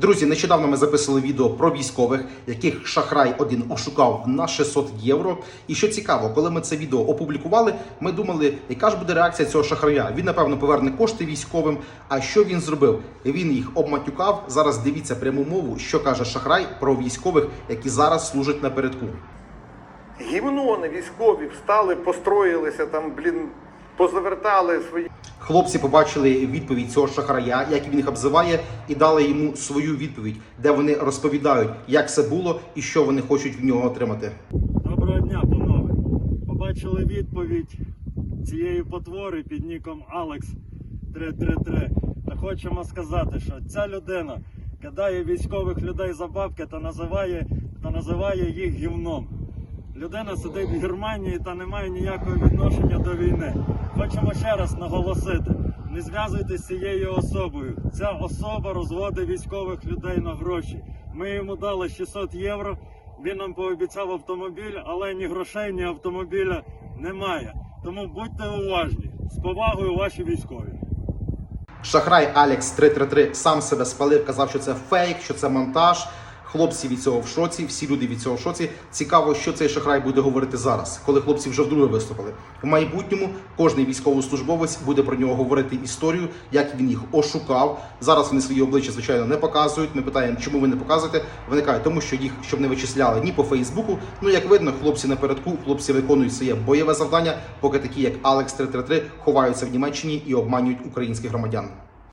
Друзі, нещодавно ми записували відео про військових, яких шахрай один ошукав на 600 євро. І що цікаво, коли ми це відео опублікували, ми думали, яка ж буде реакція цього шахрая. Він напевно поверне кошти військовим. А що він зробив? Він їх обматюкав. Зараз дивіться пряму мову, що каже шахрай про військових, які зараз служать напередку. Гімнони військові встали, построїлися там, блін, позавертали свої. Хлопці побачили відповідь цього шахрая, як він їх обзиває, і дали йому свою відповідь, де вони розповідають, як це було і що вони хочуть в нього отримати. Доброго дня, панове. Побачили відповідь цієї потвори під ніком Алекс 333. Та хочемо сказати, що ця людина кидає військових людей за бабки та називає, та називає їх гівном. Людина сидить в Германії та не має ніякого відношення до війни. Хочемо ще раз наголосити: не зв'язуйтесь з цією особою. Ця особа розводить військових людей на гроші. Ми йому дали 600 євро. Він нам пообіцяв автомобіль, але ні грошей, ні автомобіля немає. Тому будьте уважні. З повагою ваші військові. Шахрай Алекс 333 сам себе спалив, казав, що це фейк, що це монтаж. Хлопці від цього в шоці, всі люди від цього в шоці. Цікаво, що цей шахрай буде говорити зараз, коли хлопці вже вдруге виступили. В майбутньому кожний військовослужбовець буде про нього говорити історію, як він їх ошукав. Зараз вони свої обличчя, звичайно, не показують. Ми питаємо, чому ви не показуєте. Вони кажуть, тому що їх щоб не вичисляли ні по Фейсбуку. Ну як видно, хлопці напередку, хлопці виконують своє бойове завдання, поки такі, як Алекс 333 ховаються в Німеччині і обманюють українських громадян.